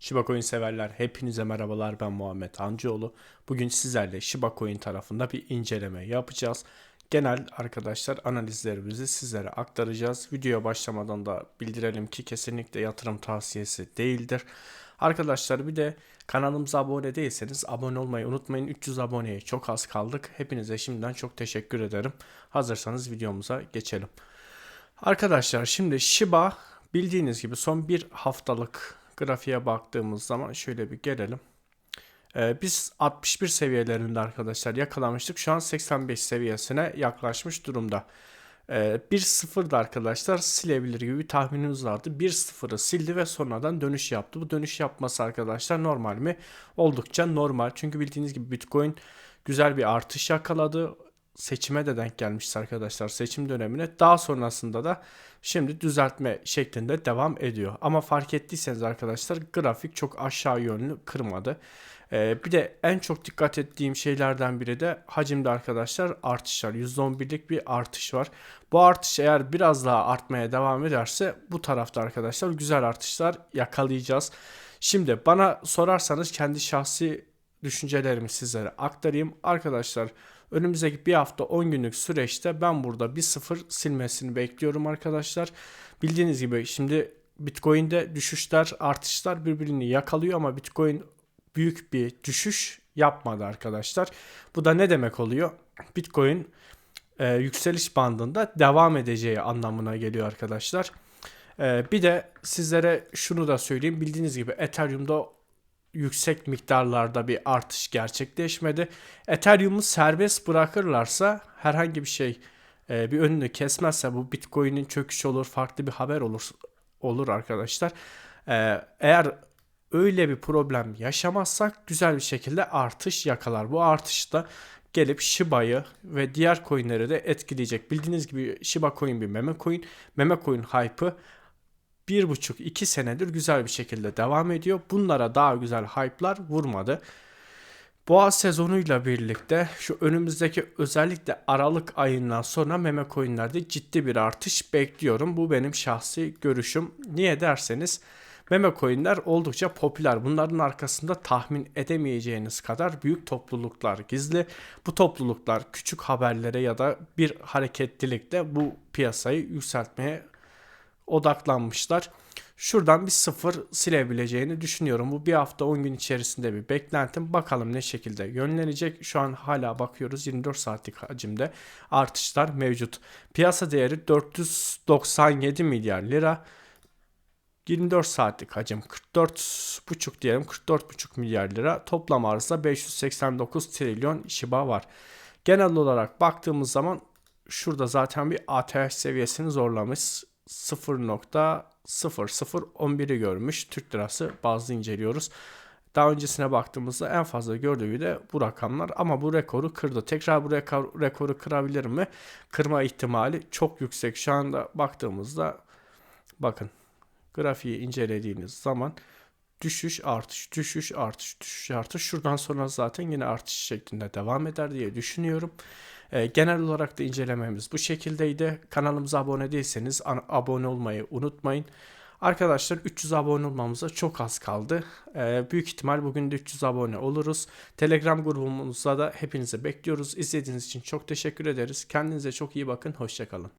Shiba Coin severler hepinize merhabalar ben Muhammed Hancıoğlu. Bugün sizlerle Shiba Coin tarafında bir inceleme yapacağız. Genel arkadaşlar analizlerimizi sizlere aktaracağız. Videoya başlamadan da bildirelim ki kesinlikle yatırım tavsiyesi değildir. Arkadaşlar bir de kanalımıza abone değilseniz abone olmayı unutmayın. 300 aboneye çok az kaldık. Hepinize şimdiden çok teşekkür ederim. Hazırsanız videomuza geçelim. Arkadaşlar şimdi Shiba bildiğiniz gibi son bir haftalık grafiğe baktığımız zaman şöyle bir gelelim. Ee, biz 61 seviyelerinde arkadaşlar yakalamıştık. Şu an 85 seviyesine yaklaşmış durumda. Ee, 1-0'da arkadaşlar silebilir gibi bir tahminimiz vardı. 1-0'ı sildi ve sonradan dönüş yaptı. Bu dönüş yapması arkadaşlar normal mi? Oldukça normal. Çünkü bildiğiniz gibi Bitcoin güzel bir artış yakaladı seçime de denk gelmişti arkadaşlar seçim dönemine. Daha sonrasında da şimdi düzeltme şeklinde devam ediyor. Ama fark ettiyseniz arkadaşlar grafik çok aşağı yönlü kırmadı. Ee, bir de en çok dikkat ettiğim şeylerden biri de hacimde arkadaşlar artışlar. %11'lik bir artış var. Bu artış eğer biraz daha artmaya devam ederse bu tarafta arkadaşlar güzel artışlar yakalayacağız. Şimdi bana sorarsanız kendi şahsi düşüncelerimi sizlere aktarayım. Arkadaşlar önümüzdeki bir hafta 10 günlük süreçte ben burada bir sıfır silmesini bekliyorum arkadaşlar. Bildiğiniz gibi şimdi Bitcoin'de düşüşler artışlar birbirini yakalıyor ama Bitcoin büyük bir düşüş yapmadı arkadaşlar. Bu da ne demek oluyor? Bitcoin e, yükseliş bandında devam edeceği anlamına geliyor arkadaşlar. E, bir de sizlere şunu da söyleyeyim. Bildiğiniz gibi Ethereum'da yüksek miktarlarda bir artış gerçekleşmedi. Ethereum'u serbest bırakırlarsa herhangi bir şey e, bir önünü kesmezse bu Bitcoin'in çöküşü olur, farklı bir haber olur olur arkadaşlar. E, eğer öyle bir problem yaşamazsak güzel bir şekilde artış yakalar. Bu artış da gelip Shiba'yı ve diğer coinleri de etkileyecek. Bildiğiniz gibi Shiba coin bir meme coin. Meme coin hype'ı bir buçuk iki senedir güzel bir şekilde devam ediyor. Bunlara daha güzel hype'lar vurmadı. Boğa sezonuyla birlikte şu önümüzdeki özellikle Aralık ayından sonra meme coinlerde ciddi bir artış bekliyorum. Bu benim şahsi görüşüm. Niye derseniz meme coinler oldukça popüler. Bunların arkasında tahmin edemeyeceğiniz kadar büyük topluluklar gizli. Bu topluluklar küçük haberlere ya da bir hareketlilikle bu piyasayı yükseltmeye odaklanmışlar. Şuradan bir sıfır silebileceğini düşünüyorum. Bu bir hafta 10 gün içerisinde bir beklentim. Bakalım ne şekilde yönlenecek. Şu an hala bakıyoruz 24 saatlik hacimde artışlar mevcut. Piyasa değeri 497 milyar lira. 24 saatlik hacim 44,5 diyelim 44,5 milyar lira. Toplam arzda 589 trilyon Shiba var. Genel olarak baktığımız zaman şurada zaten bir ATH seviyesini zorlamış 0.0011'i görmüş. Türk lirası bazlı inceliyoruz. Daha öncesine baktığımızda en fazla gördüğü de bu rakamlar ama bu rekoru kırdı. Tekrar bu rekor, rekoru kırabilir mi? Kırma ihtimali çok yüksek. Şu anda baktığımızda bakın grafiği incelediğiniz zaman düşüş artış düşüş artış düşüş artış şuradan sonra zaten yine artış şeklinde devam eder diye düşünüyorum. E, genel olarak da incelememiz bu şekildeydi. Kanalımıza abone değilseniz abone olmayı unutmayın. Arkadaşlar 300 abone olmamıza çok az kaldı. Ee, büyük ihtimal bugün de 300 abone oluruz. Telegram grubumuzda da hepinizi bekliyoruz. İzlediğiniz için çok teşekkür ederiz. Kendinize çok iyi bakın. Hoşçakalın.